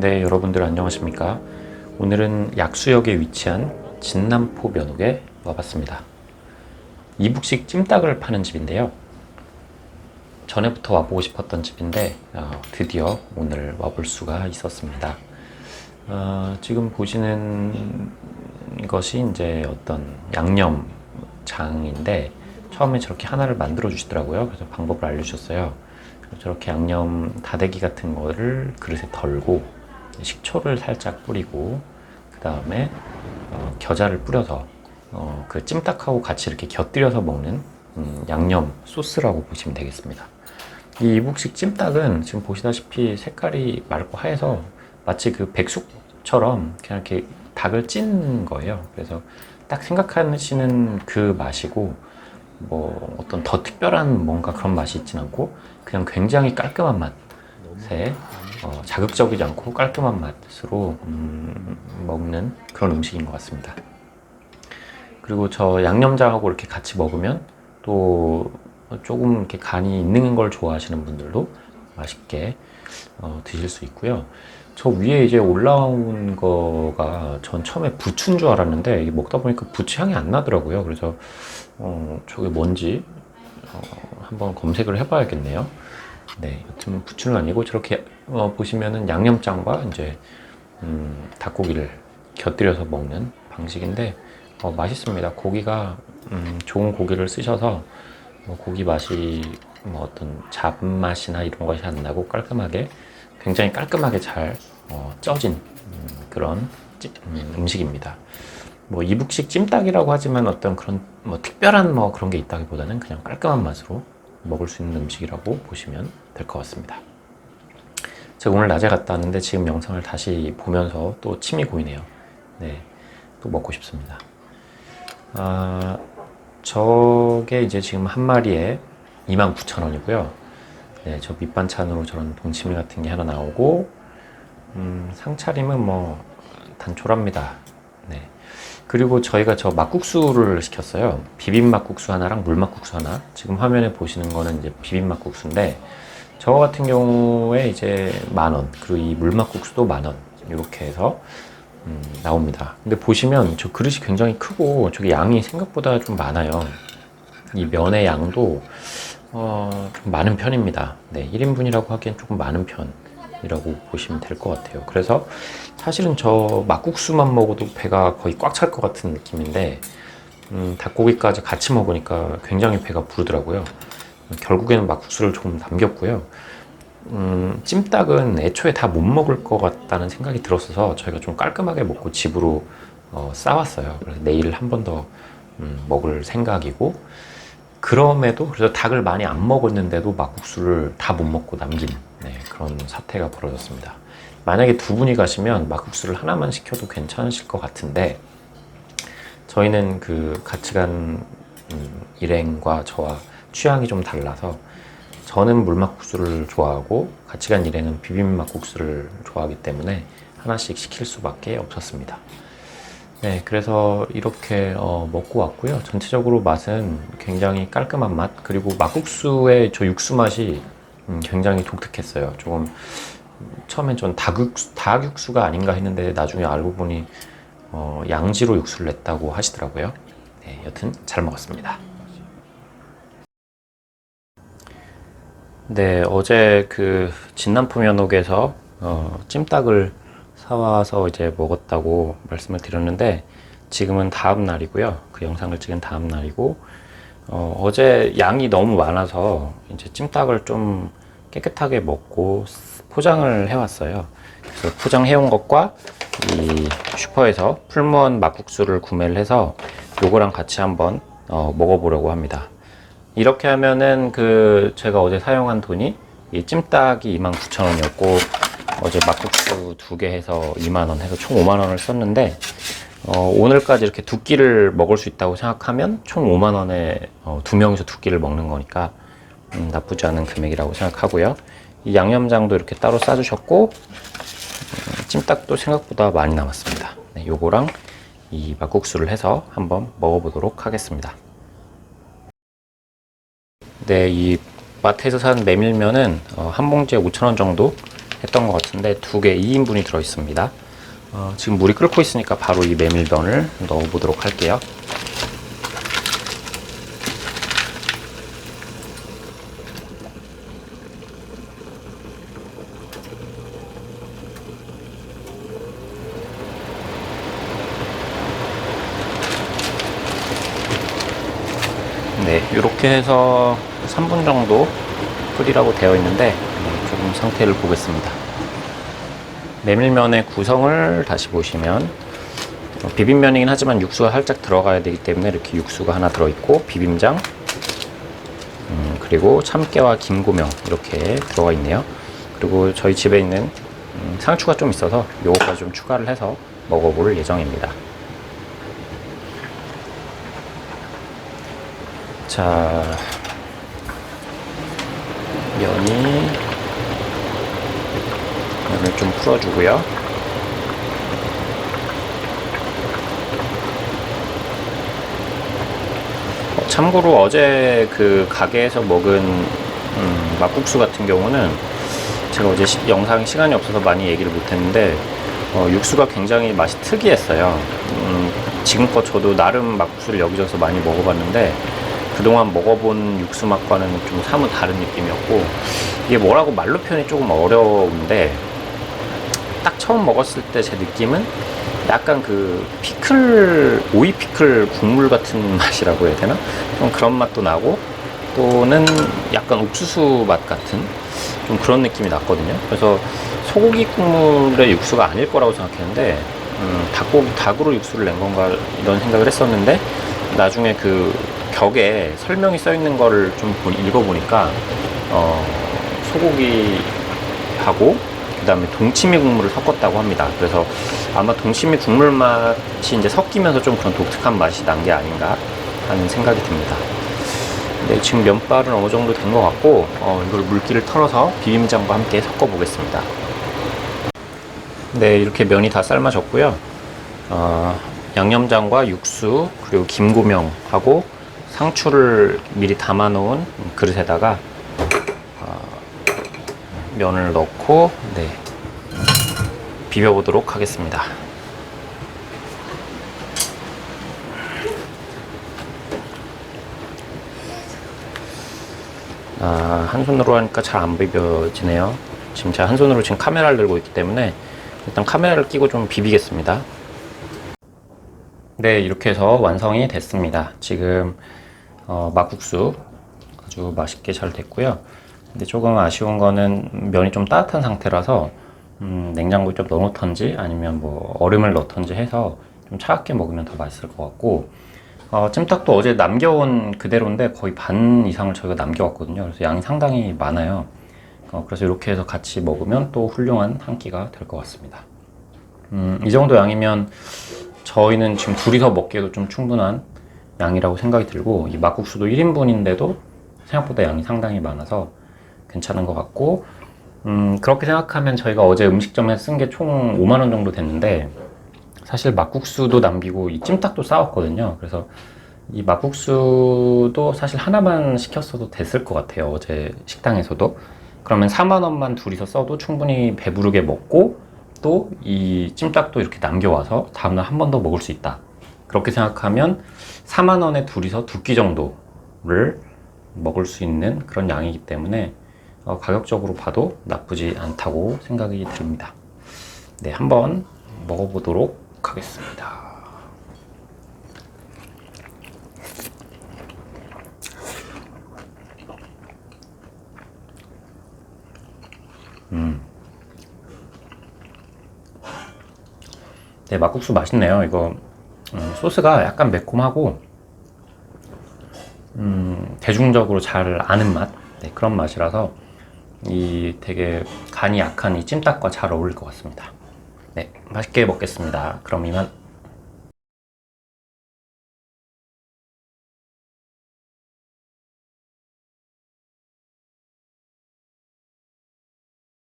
네, 여러분들 안녕하십니까? 오늘은 약수역에 위치한 진남포 면옥에 와봤습니다. 이북식 찜닭을 파는 집인데요. 전에부터 와보고 싶었던 집인데 어, 드디어 오늘 와볼 수가 있었습니다. 어, 지금 보시는 것이 이제 어떤 양념장인데 처음에 저렇게 하나를 만들어 주시더라고요. 그래서 방법을 알려주셨어요. 저렇게 양념 다대기 같은 거를 그릇에 덜고 식초를 살짝 뿌리고 그 다음에 어, 겨자를 뿌려서 어, 그 찜닭하고 같이 이렇게 곁들여서 먹는 음, 양념 소스라고 보시면 되겠습니다. 이 이북식 찜닭은 지금 보시다시피 색깔이 맑고 하얘서 마치 그 백숙처럼 그냥 이렇게 닭을 찐 거예요. 그래서 딱 생각하시는 그 맛이고 뭐 어떤 더 특별한 뭔가 그런 맛이 있진 않고 그냥 굉장히 깔끔한 맛에 어, 자극적이지 않고 깔끔한 맛으로 음, 먹는 그런 음식인 것 같습니다. 그리고 저 양념장하고 이렇게 같이 먹으면 또 조금 이렇게 간이 있는 걸 좋아하시는 분들도 맛있게 어, 드실 수 있고요. 저 위에 이제 올라온 거가 전 처음에 부추인 줄 알았는데 먹다 보니까 부추 향이 안 나더라고요. 그래서 어, 저게 뭔지 어, 한번 검색을 해봐야겠네요. 네, 여튼 부추는 아니고 저렇게 어, 보시면은 양념장과 이제 음, 닭고기를 곁들여서 먹는 방식인데 어, 맛있습니다. 고기가 음, 좋은 고기를 쓰셔서 뭐 고기 맛이 뭐 어떤 잡맛이나 이런 것이 안 나고 깔끔하게 굉장히 깔끔하게 잘 어, 쪄진 음, 그런 찌- 음, 음식입니다. 뭐 이북식 찜닭이라고 하지만 어떤 그런 뭐 특별한 뭐 그런 게 있다기보다는 그냥 깔끔한 맛으로 먹을 수 있는 음식이라고 보시면 될 것 같습니다. 제가 오늘 낮에 갔다 왔는데 지금 영상을 다시 보면서 또 침이 고이네요. 네, 또 먹고 싶습니다. 아, 저게 이제 지금 한 마리에 29,000원이고요. 네, 저 밑반찬으로 저런 동치미 같은 게 하나 나오고, 음, 상차림은 뭐 단촐합니다. 네. 그리고 저희가 저 막국수를 시켰어요. 비빔 막국수 하나랑 물 막국수 하나. 지금 화면에 보시는 거는 이제 비빔 막국수인데, 저 같은 경우에 이제 만 원, 그리고 이 물 막국수도 만 원. 이렇게 해서 음, 나옵니다. 근데 보시면 저 그릇이 굉장히 크고 저게 양이 생각보다 좀 많아요. 이 면의 양도 어, 좀 많은 편입니다. 네, 1인분이라고 하기엔 조금 많은 편 이라고 보시면 될 것 같아요. 그래서 사실은 저 막국수만 먹어도 배가 거의 꽉 찰 것 같은 느낌인데 음, 닭고기까지 같이 먹으니까 굉장히 배가 부르더라고요. 결국에는 막국수를 조금 남겼고요. 음, 찜닭은 애초에 다 못 먹을 것 같다는 생각이 들었어서 저희가 좀 깔끔하게 먹고 집으로 어, 싸왔어요. 그래서 내일 한 번더 음, 먹을 생각이고 그럼에도 그래서 닭을 많이 안 먹었는데도 막국수를 다 못 먹고 남긴 네, 그런 사태가 벌어졌습니다. 만약에 두 분이 가시면 막국수를 하나만 시켜도 괜찮으실 것 같은데 저희는 그 같이 간 음, 일행과 저와 취향이 좀 달라서 저는 물막국수를 좋아하고 같이 간 일행은 비빔막국수를 좋아하기 때문에 하나씩 시킬 수밖에 없었습니다. 네, 그래서 이렇게 어, 먹고 왔고요. 전체적으로 맛은 굉장히 깔끔한 맛 그리고 막국수의 저 육수 맛이 음, 굉장히 독특했어요. 조금 처음엔 전 닭육수, 닭육수가 아닌가 했는데 나중에 알고 보니 어, 양지로 육수를 냈다고 하시더라고요. 네, 여튼 잘 먹었습니다. 네, 어제 그 진남포 면옥에서 어, 찜닭을 사와서 이제 먹었다고 말씀을 드렸는데 지금은 다음 날이고요. 그 영상을 찍은 다음 날이고 어, 어제 양이 너무 많아서 이제 찜닭을 좀 깨끗하게 먹고 포장을 해왔어요. 그래서 포장해온 것과 이 슈퍼에서 풀무원 막국수를 구매를 해서 요거랑 같이 한번 어, 먹어보려고 합니다. 이렇게 하면은 그 제가 어제 사용한 돈이 이 찜닭이 29,000원이었고 어제 막국수 두 개 해서 2만 원 해서 총 5만 원을 썼는데 어, 오늘까지 이렇게 두 끼를 먹을 수 있다고 생각하면 총 5만 원에 어, 두 명이서 두 끼를 먹는 거니까 음, 나쁘지 않은 금액이라고 생각하고요. 이 양념장도 이렇게 따로 싸주셨고 음, 찜닭도 생각보다 많이 남았습니다. 네, 요거랑 이 막국수를 해서 한번 먹어보도록 하겠습니다. 네, 이 마트에서 산 메밀면은 어, 한 봉지에 5,000원 정도 했던 것 같은데 두 개 2인분이 들어 있습니다. 어, 지금 물이 끓고 있으니까 바로 이 메밀면을 넣어 보도록 할게요. 네, 이렇게 해서 3분 정도 끓이라고 되어 있는데 네, 조금 상태를 보겠습니다. 메밀면의 구성을 다시 보시면 어, 비빔면이긴 하지만 육수가 살짝 들어가야 되기 때문에 이렇게 육수가 하나 들어있고 비빔장 음, 그리고 참깨와 김고명 이렇게 들어가 있네요. 그리고 저희 집에 있는 음, 상추가 좀 있어서 요거까지 좀 추가를 해서 먹어볼 예정입니다. 자, 면이 면을 좀 풀어주고요. 어, 참고로 어제 그 가게에서 먹은 음, 막국수 같은 경우는 제가 어제 시- 영상 시간이 없어서 많이 얘기를 못했는데 어, 육수가 굉장히 맛이 특이했어요. 음, 지금껏 저도 나름 막국수를 여기저기서 많이 먹어봤는데 그동안 먹어본 육수 맛과는 좀 사뭇 다른 느낌이었고 이게 뭐라고 말로 표현이 조금 어려운데 딱 처음 먹었을 때 제 느낌은 약간 그 피클 오이 피클 국물 같은 맛이라고 해야 되나? 좀 그런 맛도 나고 또는 약간 옥수수 맛 같은 좀 그런 느낌이 났거든요. 그래서 소고기 국물의 육수가 아닐 거라고 생각했는데 음, 닭고기 닭으로 육수를 낸 건가 이런 생각을 했었는데 나중에 그 격에 설명이 써 있는 거를 좀 보- 읽어보니까 어, 소고기하고 그다음에 동치미 국물을 섞었다고 합니다. 그래서 아마 동치미 국물 맛이 이제 섞이면서 좀 그런 독특한 맛이 난 게 아닌가 하는 생각이 듭니다. 네, 지금 면발은 어느 정도 된 것 같고 어, 이걸 물기를 털어서 비빔장과 함께 섞어 보겠습니다. 네, 이렇게 면이 다 삶아졌고요. 어, 양념장과 육수 그리고 김고명하고 상추를 미리 담아 놓은 그릇에다가 어, 면을 넣고 네, 비벼 보도록 하겠습니다. 아, 한 손으로 하니까 잘 안 비벼지네요. 지금 제가 한 손으로 지금 카메라를 들고 있기 때문에 일단 카메라를 끼고 좀 비비겠습니다. 네, 이렇게 해서 완성이 됐습니다. 지금 어, 막국수 아주 맛있게 잘 됐고요. 근데 조금 아쉬운 거는 면이 좀 따뜻한 상태라서 음, 냉장고에 좀 넣어놓던지 아니면 뭐 얼음을 넣던지 해서 좀 차갑게 먹으면 더 맛있을 것 같고 어, 찜닭도 어제 남겨온 그대로인데 거의 반 이상을 저희가 남겨왔거든요. 그래서 양이 상당히 많아요. 어, 그래서 이렇게 해서 같이 먹으면 또 훌륭한 한 끼가 될 것 같습니다. 음, 이 정도 양이면 저희는 지금 둘이서 먹기에도 좀 충분한 양이라고 생각이 들고 이 막국수도 1인분인데도 생각보다 양이 상당히 많아서 괜찮은 것 같고 음, 그렇게 생각하면 저희가 어제 음식점에 쓴 게 총 5만 원 정도 됐는데 사실 막국수도 남기고 이 찜닭도 싸웠거든요. 그래서 이 막국수도 사실 하나만 시켰어도 됐을 것 같아요. 어제 식당에서도. 그러면 4만 원만 둘이서 써도 충분히 배부르게 먹고 또 이 찜닭도 이렇게 남겨와서 다음날 한 번 더 먹을 수 있다. 그렇게 생각하면 4만 원에 둘이서 두 끼 정도를 먹을 수 있는 그런 양이기 때문에 어, 가격적으로 봐도 나쁘지 않다고 생각이 듭니다. 네, 한번 먹어보도록 하겠습니다. 네, 막국수 맛있네요. 이거 음, 소스가 약간 매콤하고 음, 대중적으로 잘 아는 맛 네, 그런 맛이라서 이 되게 간이 약한 이 찜닭과 잘 어울릴 것 같습니다. 네, 맛있게 먹겠습니다. 그럼 이만.